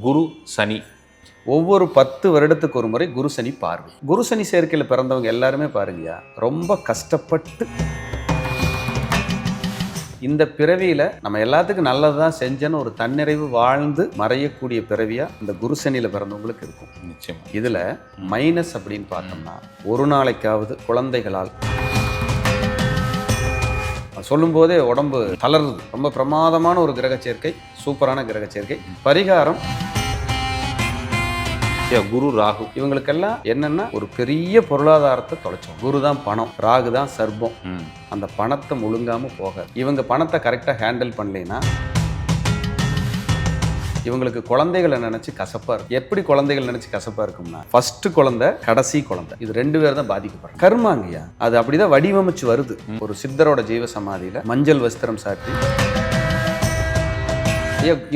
குரு சனி. ஒவ்வொரு பத்து வருடத்துக்கு ஒரு முறை குரு சனி பார்வை. குரு சனி சேர்க்கையில் பிறந்தவங்க எல்லாருமே பாருங்கயா ரொம்ப கஷ்டப்பட்டு இந்த பிறவியில நம்ம எல்லாத்துக்கும் நல்லது தான் செஞ்சேன்னு ஒரு தன்னிறைவு வாழ்ந்து மறையக்கூடிய பிறவியா இந்த குரு சனியில பிறந்தவங்களுக்கு இருக்கும். நிச்சயமா. இதுல மைனஸ் அப்படின்னு பார்த்தோம்னா ஒரு நாளைக்காவது குழந்தைகளால் சொல்லும்போதே உடம்பு தளருது. ரொம்ப பிரமாதமான ஒரு கிரக சேர்க்கை சூப்பரான கிரக சேர்க்கை. பரிகாரம். குரு ராகு. இவங்களுக்கெல்லாம் என்னன்னா ஒரு பெரிய பொருளாதாரத்தை தொலைச்சோம். குரு தான் பணம் ராகு தான் சர்ப்பம். ம். அந்த பணத்தை முழுங்காம போகாது. இவங்க பணத்தை கரெக்டாக ஹேண்டில் பண்ணலைன்னா இவங்களுக்கு குழந்தைகளை நினைச்சு கசப்பா இருக்கும். எப்படி குழந்தைகள் நினைச்சு கசப்பா இருக்கும்னா ஃபர்ஸ்ட் குழந்தை கடைசி குழந்தை. இது ரெண்டு பேர் தான் பாதிக்கப்படுறாங்க. கர்மாங்கய்யா அது அப்படிதான் வடிவமைச்சு வருது. ஒரு சித்தரோட ஜீவ சமாதியில மஞ்சள் வஸ்திரம் சாட்டி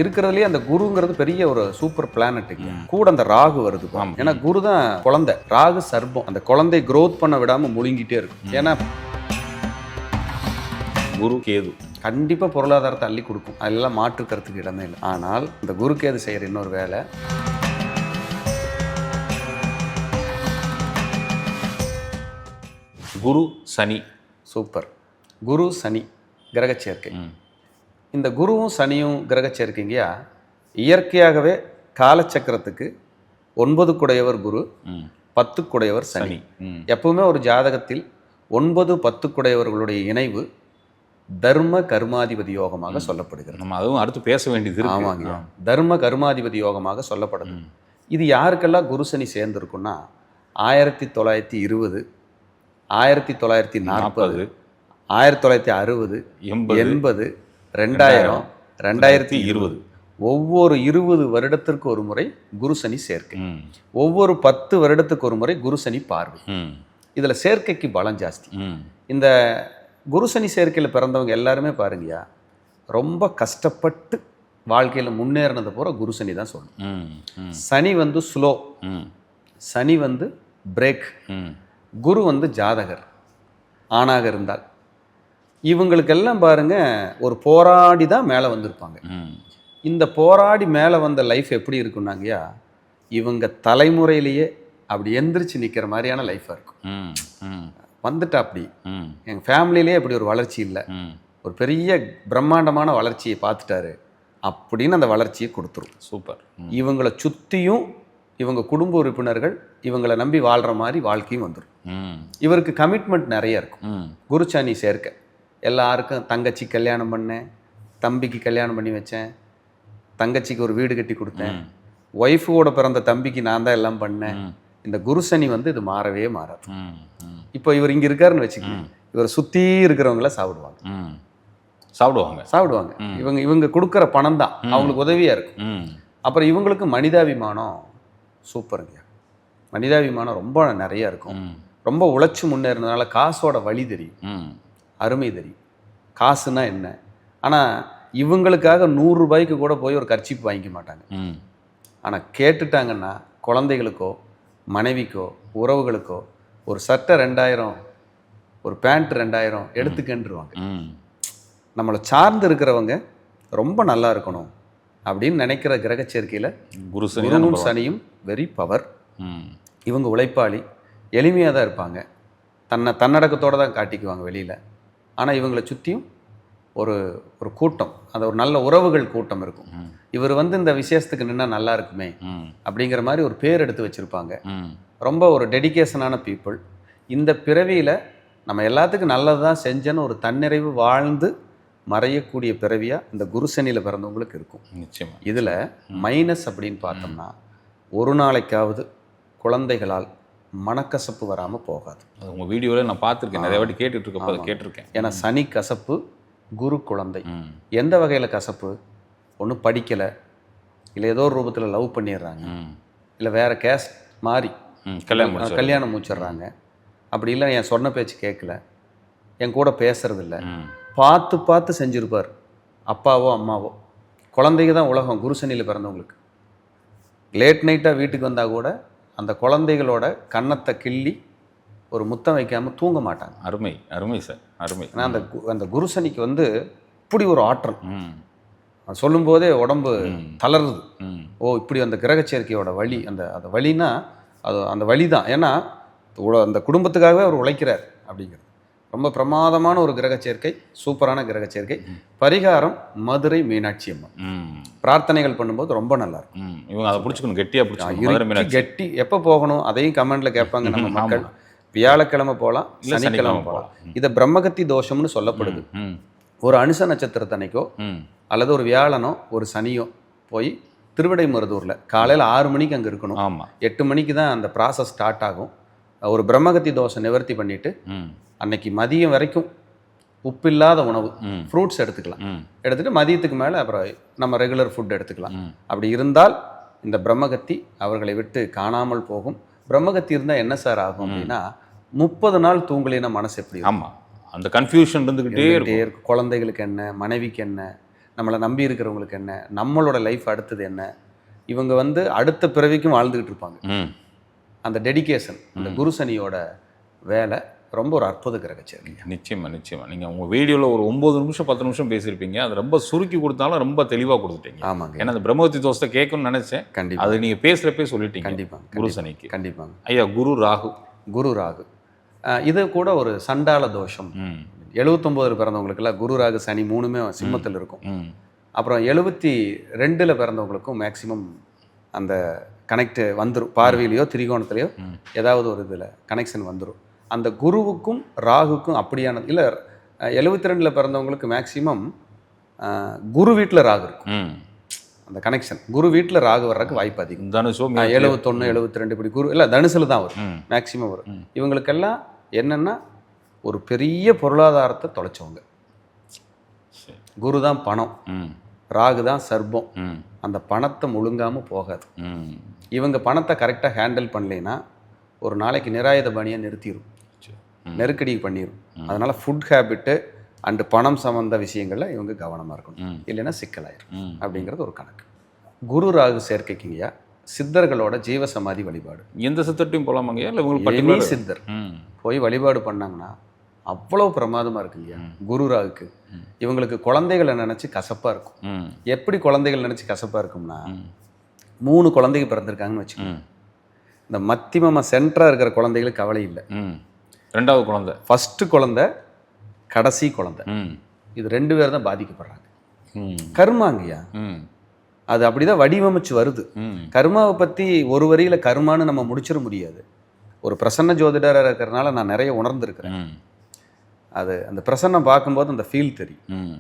இருக்கிறதுலயே அந்த குருங்கிறது பெரிய ஒரு சூப்பர் பிளானட்டுங்க கூட அந்த ராகு வருது. ஏன்னா குரு தான் குழந்தை. ராகு சர்ப்பம். அந்த குழந்தை growth பண்ண விடாம முழுங்கிட்டே இருக்கும். ஏன்னா குரு கேது. கண்டிப்பா பொருளாதாரத்தை அள்ளி கொடுக்கும். அதெல்லாம் மாற்றுக்கிறதுக்கு இடமே இல்லை. ஆனால் இந்த குருக்கேது செய்யற இன்னொரு வேலை? குரு சனி. சூப்பர். குரு சனி கிரக சேர்க்கை. இந்த குருவும் சனியும் கிரக சேர்க்கைங்கயா? இயற்கையாகவே காலச்சக்கரத்துக்கு ஒன்பது குடையவர் குரு. பத்து குடையவர் சனி. எப்பவுமே ஒரு ஜாதகத்தில் ஒன்பது பத்து குடையவர்களுடைய இணைவு தர்ம கர்மாதிபதி யோகமாக சொல்லப்படுகிறது. நம்ம அதுவும் அடுத்து பேச வேண்டியது ஆமாங்க. தர்ம கர்மாதிபதி யோகமாக சொல்லப்படுது. இது யாருக்கெல்லாம் குரு சனி சேர்ந்துருக்குன்னா ஆயிரத்தி தொள்ளாயிரத்தி இருபது ஆயிரத்தி தொள்ளாயிரத்தி நாற்பது ஆயிரத்தி தொள்ளாயிரத்தி அறுபது எண்பது ரெண்டாயிரம் ரெண்டாயிரத்தி இருபது. ஒவ்வொரு இருபது வருடத்திற்கு ஒரு முறை குரு சனி சேர்க்கை. ஒவ்வொரு பத்து வருடத்துக்கு ஒரு முறை குரு சனி பார்வை. இதுல சேர்க்கைக்கு பலம் ஜாஸ்தி. இந்த குரு சனி சேர்க்கையில் பிறந்தவங்க எல்லாருமே பாருங்கய்யா ரொம்ப கஷ்டப்பட்டு வாழ்க்கையில் முன்னேறினது பூரா குரு சனி தான் சொல்லணும். சனி வந்து ஸ்லோ ம். சனி வந்து பிரேக் ம். குரு வந்து ஜாதகர் ஆணாக இருந்தால் இவங்களுக்கெல்லாம் பாருங்க ஒரு போராடி தான் மேலே வந்திருப்பாங்க ம். இந்த போராடி மேலே வந்த லைஃப் எப்படி இருக்குன்னாங்கய்யா இவங்க தலைமுறையிலேயே அப்படி எந்திரிச்சு நிற்கிற மாதிரியான லைஃபாக இருக்கும் ம். ம். வந்துட்டா அப்படி. எங்கள் ஃபேமிலியிலே அப்படி ஒரு வளர்ச்சி இல்லை. ஒரு பெரிய பிரம்மாண்டமான வளர்ச்சியை பார்த்துட்டாரு அப்படின்னு அந்த வளர்ச்சியை கொடுத்துரும் சூப்பர். இவங்களை சுற்றியும் இவங்க குடும்ப உறுப்பினர்கள் இவங்களை நம்பி வாழ்கிற மாதிரி வாழ்க்கையும் வந்துடும். இவருக்கு கமிட்மெண்ட் நிறைய இருக்கும் ம். குருச்சானி சேர்க்க எல்லாருக்கும் தங்கச்சி கல்யாணம் பண்ணேன் தம்பிக்கு கல்யாணம் பண்ணி வச்சேன் தங்கச்சிக்கு ஒரு வீடு கட்டி கொடுத்தேன். ஒய்ஃபோட பிறந்த தம்பிக்கு நான் தான் எல்லாம் பண்ணேன் இந்த குருசனி வந்து இது மாறவே மாறாது. இப்போ இவர் இங்கே இருக்காருன்னு வச்சுக்கோங்க. இவர் சுற்றி இருக்கிறவங்கள சாப்பிடுவாங்க. ம். சாப்பிடுவாங்க. சாப்பிடுவாங்க. இவங்க இவங்க கொடுக்குற பணம் தான். அவங்களுக்கு உதவியாக இருக்கும். அப்புறம் இவங்களுக்கு மனிதாபிமானம் சூப்பருங்க மனிதாபிமானம் ரொம்ப நிறைய இருக்கும். ரொம்ப உழைச்சி முன்னேறினதுனால காசோட வழி தெரியும். அருமை தெரியும். காசுனா என்ன? ஆனால் இவங்களுக்காக நூறு ரூபாய்க்கு கூட போய் ஒரு கர்ச்சிப்பு வாங்கிக்க மாட்டாங்க. ஆனால் கேட்டுட்டாங்கன்னா குழந்தைகளுக்கோ மனைவிக்கோ உறவுகளுக்கோ ஒரு சட்டை ரெண்டாயிரம் ஒரு பேண்ட் ரெண்டாயிரம் எடுத்துக்கன்றுவாங்க. நம்மளை சார்ந்து இருக்கிறவங்க ரொம்ப நல்லா இருக்கணும் அப்படின்னு நினைக்கிற கிரக சேர்க்கையில் குரு குருவும். சனியும் வெரி பவர் ம். இவங்க உழைப்பாளி எளிமையாக தான் இருப்பாங்க தன்னை தன்னடக்கத்தோடு தான் காட்டிக்குவாங்க வெளியில் ஆனால் இவங்களை சுற்றியும் ஒரு ஒரு கூட்டம் அது ஒரு நல்ல உறவுகள் கூட்டம் இருக்கும். இவர் வந்து இந்த விசேஷத்துக்கு நின்னா நல்லா இருக்குமே. அப்படிங்கிற மாதிரி ஒரு பேர் எடுத்து வச்சுருப்பாங்க. ரொம்ப ஒரு டெடிகேஷனான பீப்புள். இந்த பிறவியில் நம்ம எல்லாத்துக்கும் நல்லது தான் செஞ்சேன்னு ஒரு தன்னிறைவு வாழ்ந்து மறையக்கூடிய பிறவியாக இந்த குருசனியில் பிறந்தவங்களுக்கு இருக்கும். நிச்சயமா இதில் மைனஸ் அப்படின்னு பார்த்தோம்னா ஒரு நாளைக்காவது குழந்தைகளால் மனக்கசப்பு வராமல் போகாது. அது உங்க வீடியோல நான் பார்த்திருக்கேன். நிறைய வாட்டி கேட்டுட்டு இருக்கப்ப அதை கேட்டிருக்கேன். ஏன்னா சனி கசப்பு குரு குழந்தை. எந்த வகையில் கசப்பு? ஒன்றும் படிக்கலை இல்லை ஏதோ ஒரு ரூபத்தில் லவ் பண்ணிடுறாங்க. இல்லை வேற கேஸ்ட் மாறி. கல்யாணம் கல்யாணம் முடிச்சிடுறாங்க. அப்படி இல்லை என் சொன்ன பேச்சு கேட்கல என் கூட பேசுறதில்ல. பார்த்து பார்த்து செஞ்சிருப்பார். அப்பாவோ அம்மாவோ. குழந்தைங்க தான் உலகம் குருசனியில் பிறந்தவங்களுக்கு. லேட் நைட்டாக வீட்டுக்கு வந்தால் கூட அந்த குழந்தைகளோட கன்னத்தை கிள்ளி ஒரு முத்தம் வைக்காமல் தூங்க மாட்டாங்க. அருமை அருமை சார் அருமை. ஏன்னா அந்த அந்த குருசனிக்கு வந்து இப்படி ஒரு ஆற்றல். அது சொல்லும்போதே உடம்பு தளருது. ஓ இப்படி அந்த கிரக சேர்க்கையோட வழி அந்த அந்த வழினா அது அந்த வழி தான் ஏன்னா அந்த குடும்பத்துக்காகவே அவர் உழைக்கிறார் அப்படிங்கிறது. ரொம்ப பிரமாதமான ஒரு கிரக சேர்க்கை சூப்பரான கிரக சேர்க்கை பரிகாரம் மதுரை மீனாட்சி அம்மன். பிரார்த்தனைகள் பண்ணும்போது ரொம்ப நல்லா இருக்கும். இவங்க அதை பிடிச்சிக்கணும் கெட்டியாக மீனாட்சி. கெட்டி. எப்போ போகணும்? அதையும் கமெண்ட்ல கேட்பாங்க நம்ம மக்கள். வியாழக்கிழமை போகலாம் சனிக்கிழமை போகலாம். இதை பிரம்மகத்தி தோஷம்னு சொல்லப்படுது. ஒரு அனுச நட்சத்திரத்தன்னைக்கோ ம். அல்லது ஒரு வியாழனோ ஒரு சனியோ போய் திருவிடைமருதூரில் காலையில் ஆறு மணிக்கு அங்கே இருக்கணும். ஆமாம் எட்டு மணிக்கு தான் அந்த ப்ராசஸ் ஸ்டார்ட் ஆகும். ஒரு பிரம்மகத்தி தோசை நிவர்த்தி பண்ணிட்டு ம். அன்னைக்கு மதியம் வரைக்கும் உப்பில்லாத உணவு ம். ஃப்ரூட்ஸ் எடுத்துக்கலாம். ம். எடுத்துட்டு மதியத்துக்கு மேலே அப்புறம் நம்ம ரெகுலர் ஃபுட் எடுத்துக்கலாம். அப்படி இருந்தால் இந்த பிரம்மகத்தி அவர்களை விட்டு காணாமல் போகும். பிரம்மகத்தி இருந்தால் என்ன சார் ஆகும் அப்படின்னா முப்பது நாள் தூங்கலின மனசு எப்படி? ஆமாம் அந்த கன்ஃபியூஷன் இருந்துக்கிட்டே இருந்துகிட்டே இருக்கும். குழந்தைகளுக்கு என்ன? மனைவிக்கு என்ன? நம்மளை நம்பி இருக்கிறவங்களுக்கு என்ன? நம்மளோட லைஃப் அடுத்தது என்ன? இவங்க வந்து அடுத்த பிறவிக்கும் வாழ்ந்துகிட்டு இருப்பாங்க. அந்த டெடிகேஷன் அந்த குருசனியோட வேலை ரொம்ப ஒரு அற்புத கிரக சேர்க்கை நிச்சயமா நிச்சயமா. நீங்க உங்க வீடியோல ஒரு ஒன்பது நிமிஷம் பத்து நிமிஷம் பேசியிருப்பீங்க. அது ரொம்ப சுருக்கி கொடுத்தாலும் ரொம்ப தெளிவா கொடுத்துட்டீங்க. ஆமாங்க. ஏன்னா அந்த பிரம்மவதி தோசத்தை கேட்கணும்னு நினைச்சேன். கண்டிப்பா. அது நீங்க பேசுறப்பே சொல்லிட்டீங்க. கண்டிப்பாங்க குரு சனிக்கு. கண்டிப்பாங்க. ஐயா குரு ராகு. குரு ராகு. இது கூட ஒரு சண்டால தோஷம். எழுபத்தொம்போதில் பிறந்தவங்களுக்கெல்லாம் குரு ராகு சனி மூணுமே சிம்மத்தில் இருக்கும். அப்புறம் எழுபத்தி ரெண்டில் பிறந்தவங்களுக்கும் மேக்ஸிமம் அந்த கனெக்ட் வந்துடும் பார்வையிலையோ திரிகோணத்துலையோ. ஏதாவது ஒரு இதில் கனெக்ஷன் வந்துடும் அந்த குருவுக்கும் ராகுக்கும் அப்படியான இல்லை எழுபத்தி ரெண்டில் பிறந்தவங்களுக்கு மேக்ஸிமம் குரு வீட்டில் ராகு இருக்கும். அந்த கனெக்ஷன் குரு வீட்டில் ராகு வர்றதுக்கு வாய்ப்பு அதிகம். தனுஷோ எழுபத்தொன்று எழுபத்தி ரெண்டு இப்படி குரு இல்லை தனுசில் தான் வரும். மேக்ஸிமம் வரும். இவங்களுக்கெல்லாம் என்னென்னா ஒரு பெரிய பொருளாதாரத்தை தொலைச்சவங்க. குரு தான் பணம். ம். ராகு தான் சர்ப்பம். ம். அந்த பணத்தை முழுங்காமல் போகாது. ம். இவங்க பணத்தை கரெக்டாக ஹேண்டில் பண்ணலைன்னா ஒரு நாளைக்கு நிராயுத பணியை நிறுத்திடும். நெருக்கடி பண்ணிடும் அதனால் ஃபுட் ஹேபிட்டு அண்டு பணம் சம்மந்த விஷயங்கள்ல இவங்க கவனமாக இருக்கணும். இல்லைன்னா சிக்கலாயிரும். அப்படிங்கிறது ஒரு கணக்கு. குரு ராகு சேர்க்கைக்குங்கய்யா சித்தர்களோட ஜீவசமாதி வழிபாடு. எந்த சித்தட்டையும் போலாமாங்க இல்லை உங்களுக்கு சித்தர் போய் வழிபாடு பண்ணாங்கன்னா அவ்வளோ பிரமாதமாக இருக்குங்கய்யா குரு ராகுக்கு. இவங்களுக்கு குழந்தைகளை நினச்சி கசப்பாக இருக்கும். எப்படி குழந்தைகள் நினச்சி கசப்பாக இருக்கும்னா மூணு குழந்தைங்க பிறந்திருக்காங்கன்னு வச்சுக்கோங்க இந்த மத்தியமமாக சென்டராக இருக்கிற குழந்தைகளுக்கு கவலை இல்லை. ரெண்டாவது குழந்தை. ஃபஸ்ட்டு குழந்தை கடைசி குழந்தை. ம். இது ரெண்டு பேர் தான் பாதிக்கப்படுறாங்க. ம். கர்மாங்கய்யா ம். அது அப்படிதான் வடிவமைச்சு வருது. ம். கர்மாவை பற்றி ஒரு வரியில் கர்மான்னு நம்ம முடிச்சிட முடியாது. ஒரு பிரசன்ன ஜோதிடராக இருக்கிறனால நான் நிறைய உணர்ந்திருக்கிறேன். அது அந்த பிரசன்னம் பார்க்கும்போது அந்த ஃபீல் தெரியும். ம்.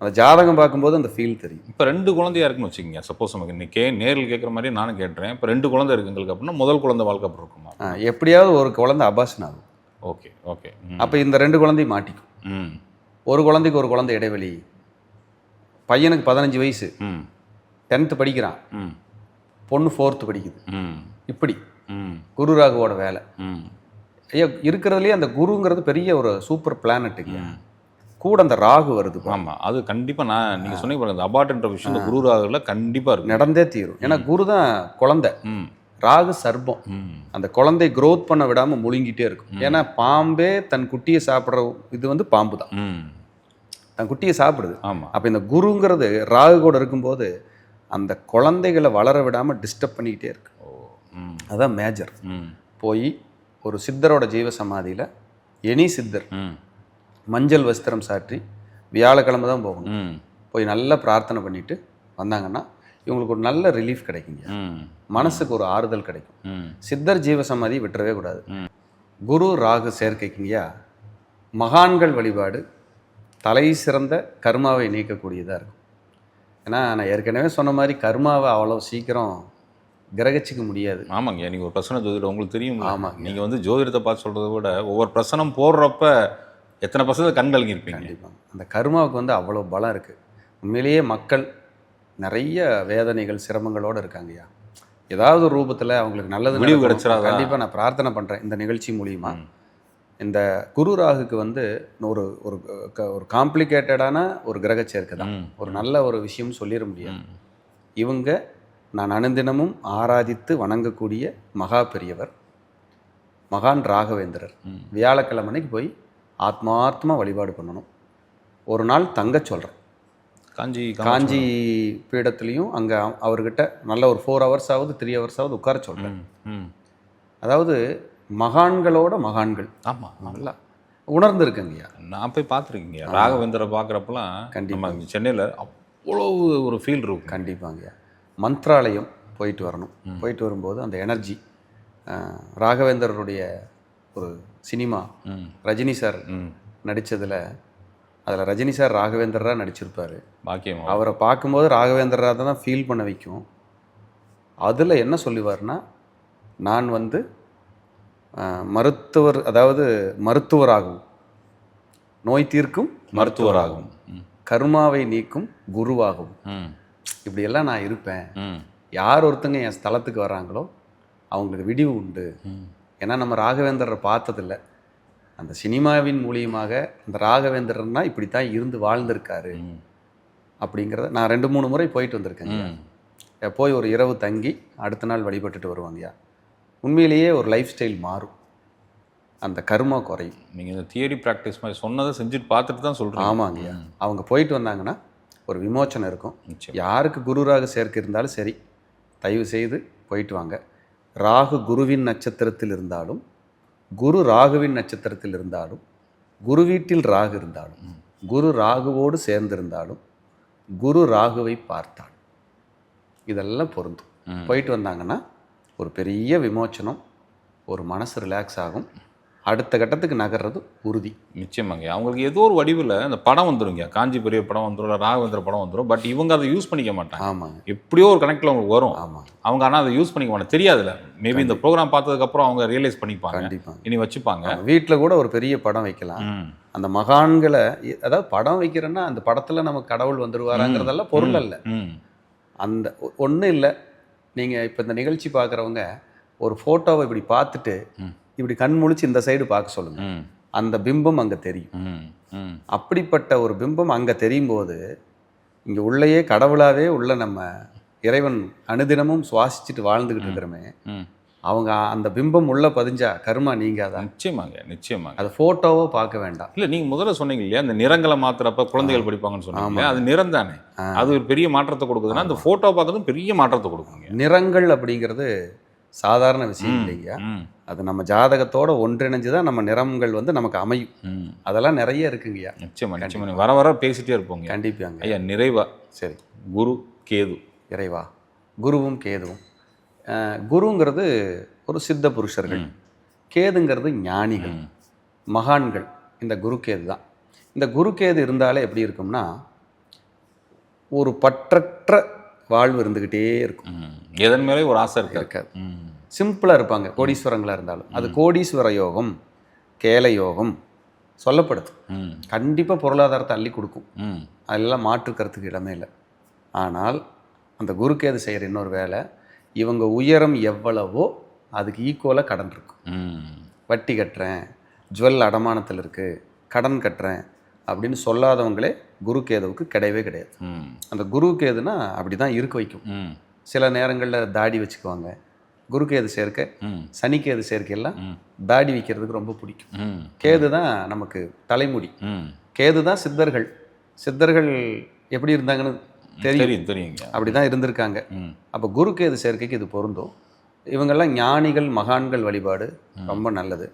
அந்த ஜாதகம் பார்க்கும்போது அந்த ஃபீல் தெரியும். இப்போ ரெண்டு குழந்தையா இருக்குன்னு வச்சுக்கோங்க. சப்போஸ் நமக்கு இன்னைக்கு நேரில் கேட்குற மாதிரி நானும் கேட்டுறேன். இப்போ ரெண்டு குழந்தை இருக்கு எங்களுக்கு அப்படின்னா முதல் குழந்தை வாழ்க்கை அப்புறம் இருக்குமா? ஆ, எப்படியாவது ஒரு குழந்தை அபாஷன் ஆகும் ஓகே ஓகே. அப்போ இந்த ரெண்டு குழந்தையும் மாட்டிக்கும். ம். ஒரு குழந்தைக்கு ஒரு குழந்தை இடைவெளி. பையனுக்கு பதினஞ்சு வயசு. ம். டென்த்து படிக்கிறான். ம். பொண்ணு ஃபோர்த்து படிக்குது. ம். இப்படி. ம். குரு ராகுவோட வேலை. ம். ஐயா இருக்கிறதுலே அந்த குருங்கிறது பெரிய ஒரு சூப்பர் பிளானட்டுங்க கூட அந்த ராகு வருது. ஆமாம் அது கண்டிப்பாக நான் நீங்கள் சொன்னீங்க பாருங்க இந்த அபார்ட்ன்ற விஷயம் குரு ராகுல கண்டிப்பாக இருக்கும். நடந்தே தீரும். ஏன்னா குரு தான் குழந்தை. ம். ராகு சர்ப்பம். அந்த குழந்தை growth பண்ண விடாம முழுங்கிட்டே இருக்கும். ஏன்னா பாம்பே தன் குட்டியை சாப்பிட்ற இது வந்து பாம்பு தான். ம். தன் குட்டியை சாப்பிடுது. ஆமாம் அப்போ இந்த குருங்கிறது ராகு கூட இருக்கும்போது அந்த குழந்தைகளை வளர விடாம டிஸ்டர்ப் பண்ணிக்கிட்டே இருக்கு. அதான் மேஜர் போய் ஒரு சித்தரோட ஜீவ சமாதியில எனி சித்தர் மஞ்சள் வஸ்திரம் சாற்றி வியாழக்கிழமை தான் போகணும். போய் நல்லா பிரார்த்தனை பண்ணிட்டு வந்தாங்கன்னா இவங்களுக்கு ஒரு நல்ல ரிலீஃப் கிடைக்குங்க. ம். மனசுக்கு ஒரு ஆறுதல் கிடைக்கும். ம். சித்தர் ஜீவசமாதி விட்டுறவே கூடாது. குரு ராகு சேர்க்கைக்குங்கய்யா மகான்கள் வழிபாடு தலை சிறந்த கர்மாவை நீக்கக்கூடியதாக இருக்கும். ஏன்னா நான் ஏற்கனவே சொன்ன மாதிரி கர்மாவை அவ்வளோ சீக்கிரம் கிரகிச்சிக்க முடியாது. ஆமாங்க நீங்கள் ஒரு பிரச்சனை ஜோதிடம் உங்களுக்கு தெரியும் ஆமாங்க. நீங்கள் வந்து ஜோதிடத்தை பார்த்து சொல்கிறத விட ஒவ்வொரு பிரசனம் போடுறப்ப எத்தனை பர்சன்ட் கண் கலங்கியிருப்பீங்க. கண்டிப்பாக அந்த கர்மாவுக்கு வந்து அவ்வளோ பலம் இருக்குது உண்மையிலேயே மக்கள் நிறைய வேதனைகள் சிரமங்களோடு இருக்காங்கய்யா ஏதாவது ரூபத்தில் அவங்களுக்கு நல்லது விடிவு நடக்கணும். கிடைச்சிராதா? கண்டிப்பா நான் பிரார்த்தனை பண்ணுறேன் இந்த நிகழ்ச்சி மூலியமா ம். இந்த குரு ராகுக்கு வந்து ஒரு ஒரு க- ஒரு காம்ப்ளிகேட்டடான ஒரு கிரக சேர்க்கை தான். ஒரு நல்ல ஒரு விஷயம் சொல்லிட முடியாது ம். இவங்க நான் அனுதினமும் ஆராதித்து வணங்கக்கூடிய மகா பெரியவர் மகான் ராகவேந்திரர் ம். வியாழக்கிழமை அன்னைக்கு போய் ஆத்மார்த்தமாக வழிபாடு பண்ணணும் ஒரு நாள் தங்க சொல்கிறேன் காஞ்சி காஞ்சி பீடத்துலேயும் அங்கே அவர்கிட்ட நல்ல ஒரு ஃபோர் ஹவர்ஸ் ஆகுது த்ரீ ஹவர்ஸ் ஆகுது உட்கார சொல்கிறேன் அதாவது மகான்களோட மகான்கள். ஆமாம் நல்லா உணர்ந்துருக்குங்கய்யா. நான் போய் பார்த்துருக்கீங்க ராகவேந்தரை பார்க்குறப்பெல்லாம் கண்டிப்பா. நம்ம சென்னையில் அவ்வளவு ஒரு ஃபீல் இருக்கும். கண்டிப்பாங்கய்யா. மந்த்ராலயம் போயிட்டு வரணும். போயிட்டு வரும்போது அந்த எனர்ஜி ராகவேந்தருடைய ஒரு சினிமா ம். ரஜினி சார் ம். நடித்ததில் அதில் ரஜினி சார் ராகவேந்தராக நடிச்சிருப்பார். பாக்கியம்? அவரை பார்க்கும்போது ராகவேந்தராக தான் ஃபீல் பண்ண வைக்கும். அதில் என்ன சொல்லுவார்னா நான் வந்து மருத்துவர் அதாவது மருத்துவராகவும் நோய் தீர்க்கும் மருத்துவராகும் ம் கர்மாவை நீக்கும் குருவாகவும். இப்படியெல்லாம் நான் இருப்பேன். யார் ஒருத்தங்க என் ஸ்தலத்துக்கு வர்றாங்களோ அவங்களுக்கு விடிவு உண்டு. ஏன்னா நம்ம ராகவேந்தரை பார்த்ததில்ல. அந்த சினிமாவின் மூலியமாக அந்த ராகவேந்திரன்னா இப்படி தான் இருந்து வாழ்ந்திருக்காரு. அப்படிங்கிறத நான் ரெண்டு மூணு முறை போயிட்டு வந்திருக்கேங்க ம். போய் ஒரு இரவு தங்கி அடுத்த நாள் வழிபட்டுட்டு வருவாங்கய்யா உண்மையிலேயே ஒரு லைஃப் ஸ்டைல் மாறும். அந்த கர்மா குறையும். நீங்கள் இந்த தியரி ப்ராக்டிஸ் மாதிரி சொன்னதை செஞ்சுட்டு பார்த்துட்டு தான் சொல்கிறீங்க ஆமாங்கய்யா அவங்க போயிட்டு வந்தாங்கன்னா ஒரு விமோச்சனம் இருக்கும். யாருக்கு குருராக சேர்க்கை இருந்தாலும் சரி தயவு செய்து போயிட்டு வாங்க. ராகு குருவின் நட்சத்திரத்தில் இருந்தாலும் குரு ராகுவின் நட்சத்திரத்தில் இருந்தாலும் குரு வீட்டில் ராகு இருந்தாலும் குரு ராகுவோடு சேர்ந்திருந்தாலும் குரு ராகுவை பார்த்தாலும் இதெல்லாம் பொருந்தும். போயிட்டு வந்தாங்கன்னா ஒரு பெரிய விமோச்சனம் ஒரு மனசு ரிலாக்ஸ் ஆகும். அடுத்த கட்டத்துக்கு நகர்றது உறுதி. நிச்சயமாங்க. அவங்களுக்கு ஏதோ ஒரு வடிவில் அந்த படம் வந்துருங்க. காஞ்சி பெரிய படம் வந்துடும் இல்லை ராகவேந்திர படம் வந்துடும் பட் இவங்க அதை யூஸ் பண்ணிக்க மாட்டாங்க. ஆமாங்க. எப்படியோ ஒரு கணக்கில் அவங்களுக்கு வரும். ஆமாங்க அவங்க ஆனால் அதை யூஸ் பண்ணிக்க மாட்டாங்க. தெரியாதுல்ல. மேபி இந்த ப்ரோக்ராம் பார்த்ததுக்கப்புறம் அவங்க ரியலைஸ் பண்ணிப்பாங்க. கண்டிப்பாங்க. இனி வச்சுப்பாங்க. வீட்டில் கூட ஒரு பெரிய படம் வைக்கலாம். அந்த மகான்களை அதாவது படம் வைக்கிறேன்னா அந்த படத்தில் நம்ம கடவுள் வந்துருவாராங்கிறதெல்லாம் பொருள் அல்ல. அந்த ஒன்றும் இல்லை. நீங்கள் இப்போ இந்த நிகழ்ச்சி பார்க்குறவங்க ஒரு ஃபோட்டோவை இப்படி பார்த்துட்டு. இப்படி கண் முழிச்சு இந்த சைடு பார்க்க சொல்லுங்கள் ம். அந்த பிம்பம் அங்கே தெரியும். அப்படிப்பட்ட ஒரு பிம்பம் அங்கே தெரியும் போது இங்கே உள்ளேயே கடவுளாகவே உள்ள நம்ம இறைவன் அனுதினமும் சுவாசிச்சுட்டு வாழ்ந்துக்கிட்டு இருக்கிறோமே. அவங்க அந்த பிம்பம் உள்ளே பதிஞ்சா கர்மா நீங்காதான் நிச்சயமாங்க நிச்சயமாங்க. அதை ஃபோட்டோவோ பார்க்க வேண்டாம். இல்ல நீங்க முதல்ல சொன்னீங்க இல்லையா? அந்த நிறங்களை மாத்துறப்ப குழந்தைகள் படிப்பாங்கன்னு சொன்னீங்க அது நிறம் தானே. அது ஒரு பெரிய மாற்றத்தை கொடுக்குதுன்னா அந்த போட்டோ பார்க்கறதும் பெரிய மாற்றத்தை கொடுக்குங்க. நிறங்கள் அப்படிங்கிறது சாதாரண விஷயம் இல்லையா? அது நம்ம ஜாதகத்தோட ஒன்றிணைஞ்சு தான் நம்ம நிறங்கள் வந்து நமக்கு அமையும். அதெல்லாம் நிறைய இருக்குங்கய்யா. நிச்சயமா நிச்சயமா. வர வர பேசிட்டே இருப்போங்க கண்டிப்பாங்க. ஐயா நிறைவா. சரி. குரு கேது. இறைவா. குருவும் கேதுவும். குருங்கிறது ஒரு சித்த புருஷர்கள். கேதுங்கிறது ஞானிகள். மகான்கள். இந்த குரு கேது தான். இந்த குரு கேது இருந்தாலே எப்படி இருக்கும்னா ஒரு பற்றற்ற வாழ்வு இருந்துக்கிட்டே இருக்கும். எதன் மேலே ஒரு ஆசை இருக்காது. சிம்பிளாக இருப்பாங்க கோடீஸ்வரங்களாக இருந்தாலும். அது கோடீஸ்வர யோகம் கேல யோகம் சொல்லப்படுது ம். கண்டிப்பாக பொருளாதாரத்தை அள்ளி கொடுக்கும். ம். அதெல்லாம் மாற்றுக்கிறதுக்கு இடமே இல்லை. ஆனால் அந்த குருக்கேது செய்கிற இன்னொரு வேலை இவங்க உயரம் எவ்வளவோ அதுக்கு ஈக்குவலாக கடன் இருக்கும். ம். வட்டி கட்டுறேன் ஜுவல் அடமானத்தில் இருக்குது கடன் கட்டுறேன் அப்படின்னு சொல்லாதவங்களே குருக்கேதுவுக்கு கிடையவே கிடையாது. ம். அந்த குருக்கேதுனா அப்படி தான் இருக்க வைக்கும். ம். சில நேரங்களில் தாடி வச்சுக்குவாங்க குருக்கேது சேர்க்க ம். சனிக்கேது சேர்க்கையெல்லாம் தாடி வைக்கிறதுக்கு ரொம்ப பிடிக்கும். கேது தான் நமக்கு தலைமுடி. கேது தான் சித்தர்கள். சித்தர்கள் எப்படி இருந்தாங்கன்னு தெரியும். தெரியும் தெரியுங்க. அப்படி தான் இருந்திருக்காங்க அப்போ குருக்கேது சேர்க்கைக்கு இது பொருந்தும்? இவங்கெல்லாம் ஞானிகள் மகான்கள் வழிபாடு ரொம்ப நல்லது.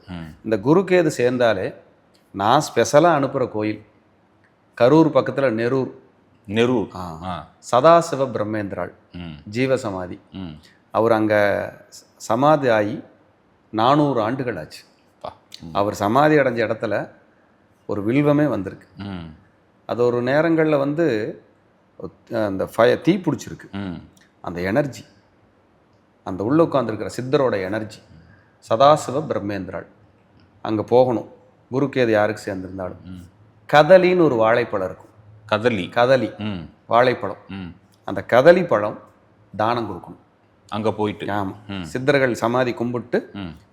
இந்த குருக்கேது சேர்ந்தாலே நான் ஸ்பெஷலாக அனுப்புகிற கோயில் கரூர் பக்கத்தில் நெரூர். நெரூர். சதாசிவ பிரம்மேந்திராள். ஜீவசமாதி. அவர் அங்கே சமாதி ஆகி நானூறு ஆண்டுகள் ஆச்சு அவர் சமாதி அடைஞ்ச இடத்துல ஒரு வில்வமே வந்திருக்கு. அது ஒரு நேரங்களில் வந்து அந்த ஃபய தீ பிடிச்சிருக்கு. அந்த எனர்ஜி அந்த உள்ள உட்காந்துருக்கிற சித்தரோட எனர்ஜி சதாசிவ பிரம்மேந்திராள். அங்கே போகணும். குருக்கேது யாருக்கு சேர்ந்திருந்தாலும். கதலின்னு ஒரு வாழைப்பழம் இருக்கும். கதலி. கதலி. வாழைப்பழம். ம். அந்த கதலி பழம் தானம் கொடுக்கணும். அங்கே போயிட்டு. ஆமாம். சித்தர்கள் சமாதி கும்பிட்டு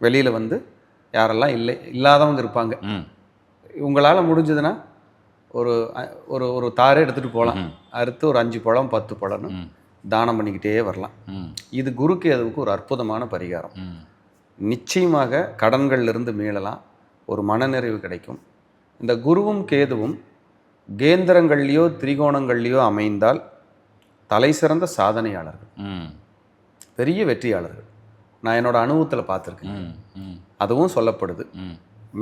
வெளியில் வந்து யாரெல்லாம் இல்லை இல்லாதவங்க இருப்பாங்க. உங்களால் முடிஞ்சதுன்னா ஒரு ஒரு ஒரு தாரே எடுத்துகிட்டு போகலாம். அறுத்து ஒரு அஞ்சு பழம் பத்து பழம்னு தானம் பண்ணிக்கிட்டே வரலாம். இது குருக்கேதுவுக்கு ஒரு அற்புதமான பரிகாரம். நிச்சயமாக கடன்கள்ல இருந்து மீளலாம். ஒரு மனநிறைவு கிடைக்கும். இந்த குருவும் கேதுவும் கேந்திரங்கள்லையோ திரிகோணங்கள்லையோ அமைந்தால் தலை சிறந்த சாதனையாளர்கள். பெரிய வெற்றியாளர்கள். நான் என்னோட அனுபவத்தில் பார்த்துருக்கேன். அதுவும் சொல்லப்படுது.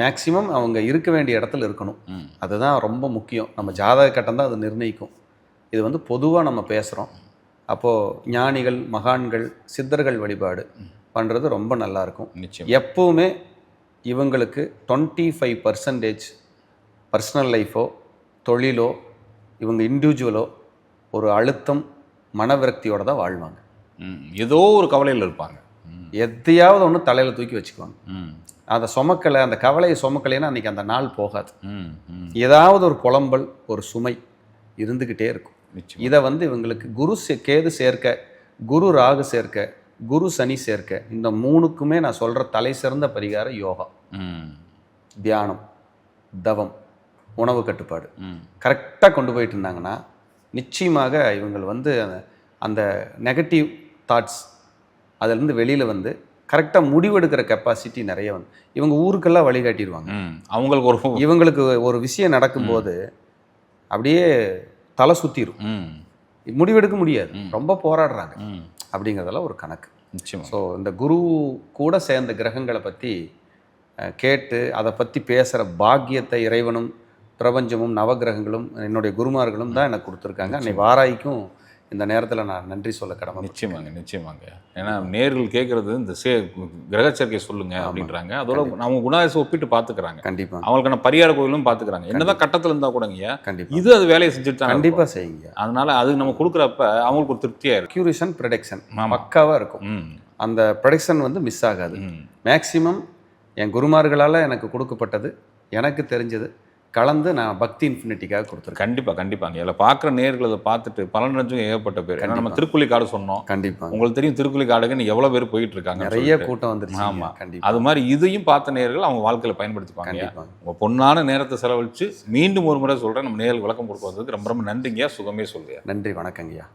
மேக்சிமம் அவங்க இருக்க வேண்டிய இடத்துல இருக்கணும். அதுதான் ரொம்ப முக்கியம். நம்ம ஜாதக கட்டம் தான் அது நிர்ணயிக்கும். இது வந்து பொதுவாக நம்ம பேசுகிறோம் அப்போது ஞானிகள் மகான்கள் சித்தர்கள் வழிபாடு பண்ணுறது ரொம்ப நல்லாயிருக்கும் நிச்சயம். எப்பவுமே இவங்களுக்கு டுவெண்ட்டி ஃபைவ் பர்சன்டேஜ் பர்சனல் லைஃபோ தொழிலோ இவங்க இண்டிவிஜுவலோ ஒரு அழுத்தம் மனவிரக்தியோட தான் வாழ்வாங்க. ஏதோ ஒரு கவலையில் இருப்பாங்க. எதையாவது ஒன்று தலையில் தூக்கி வச்சுக்குவாங்க. அதை சுமக்கலை அந்த கவலையை சுமக்கலைன்னா அன்றைக்கி அந்த நாள் போகாது. ஏதாவது ஒரு புலம்பல் ஒரு சுமை இருந்துக்கிட்டே இருக்கும். இதை வந்து இவங்களுக்கு குரு கேது சேர்க்க குரு ராகு சேர்க்க குரு சனி சேர்க்க இந்த மூணுக்குமே நான் சொல்கிற தலை சிறந்த பரிகாரம் யோகா ம். தியானம் தவம் உணவு கட்டுப்பாடு. கரெக்டாக கொண்டு போயிட்டு இருந்தாங்கன்னா நிச்சயமாக இவங்க வந்து அந்த நெகட்டிவ் தாட்ஸ் அதுலேருந்து வெளியில் வந்து கரெக்டாக முடிவெடுக்கிற கெப்பாசிட்டி நிறைய வந்து. இவங்க ஊருக்கெல்லாம் வழிகாட்டிடுவாங்க அவங்களுக்கு ஒரு இவங்களுக்கு ஒரு விஷயம் நடக்கும்போது அப்படியே தலை சுற்றிடும் முடிவெடுக்க முடியாது. ரொம்ப போராடுறாங்க. அப்படிங்கிறதெல்லாம் ஒரு கணக்கு. நிச்சயமா. ஸோ இந்த குரு கூட சேர்ந்த கிரகங்களை பற்றி கேட்டு அதை பற்றி பேசுகிற பாக்கியத்தை இறைவனும் பிரபஞ்சமும் நவகிரகங்களும் என்னுடைய குருமார்களும் தான் எனக்கு கொடுத்துருக்காங்க. அன்னை வாராய்க்கும் இந்த நேரத்தில் நான் நன்றி சொல்ல கடமை நிச்சயமாங்க நிச்சயமாங்க. ஏன்னா நேர்கள் கேட்கறது இந்த சே கிரக சேர்க்கை சொல்லுங்க அப்படின்றாங்க. அதோட அவங்க குணாதிசை ஒப்பிட்டு பார்த்துக்கிறாங்க கண்டிப்பாக அவங்களுக்கான பரிகார கோயிலும் பார்த்துக்கிறாங்க என்னதான் கட்டத்தில் இருந்தால் கூடங்க கண்டிப்பாக இது அது வேலையை செஞ்சுட்டு தான் கண்டிப்பாக செய்யுங்க. இருக்கும். அதனால அது நம்ம கொடுக்குறப்ப அவங்களுக்கு ஒரு திருப்தியா இருக்கு அக்யூரேஷன் ப்ரொடெக்ஷன். பக்காவாக இருக்கும். அந்த ப்ரொடெக்ஷன் வந்து மிஸ் ஆகாது. ம். மேக்ஸிமம் என் குருமார்களால் எனக்கு கொடுக்கப்பட்டது எனக்கு தெரிஞ்சது கலந்து நான் பக்தி இன்ஃபினிட்டிக்காக கொடுத்துருக்கேன். கண்டிப்பா கண்டிப்பாங்க இதில் பார்க்குற நேர்கள் அதை பார்த்துட்டு பலனடைஞ்சும் ஏகப்பட்ட பேர். ஏன்னா நம்ம திருக்குள்ளி காடு சொன்னோம். கண்டிப்பாக உங்களுக்கு தெரியும் திருக்குள்ளி காடுக்குன்னு எவ்வளோ பேர் போயிட்டு இருக்காங்க நிறைய கூட்டம் வந்துருச்சு ஆமா. கண்டிப்பாக அது மாதிரி இதையும் பார்த்த நேர்கள் அவங்க வாழ்க்கையில பயன்படுத்திப்பாங்க. கண்டிப்பாக உங்க பொண்ணான நேரத்தை செலவழிச்சு மீண்டும் ஒரு முறை சொல்றேன். நம்ம நேர்கள் விளக்கம் கொடுக்க வந்ததுக்கு ரொம்ப ரொம்ப நன்றிங்க சுகமே சொல்லுங்க நன்றி. வணக்கங்கய்யா.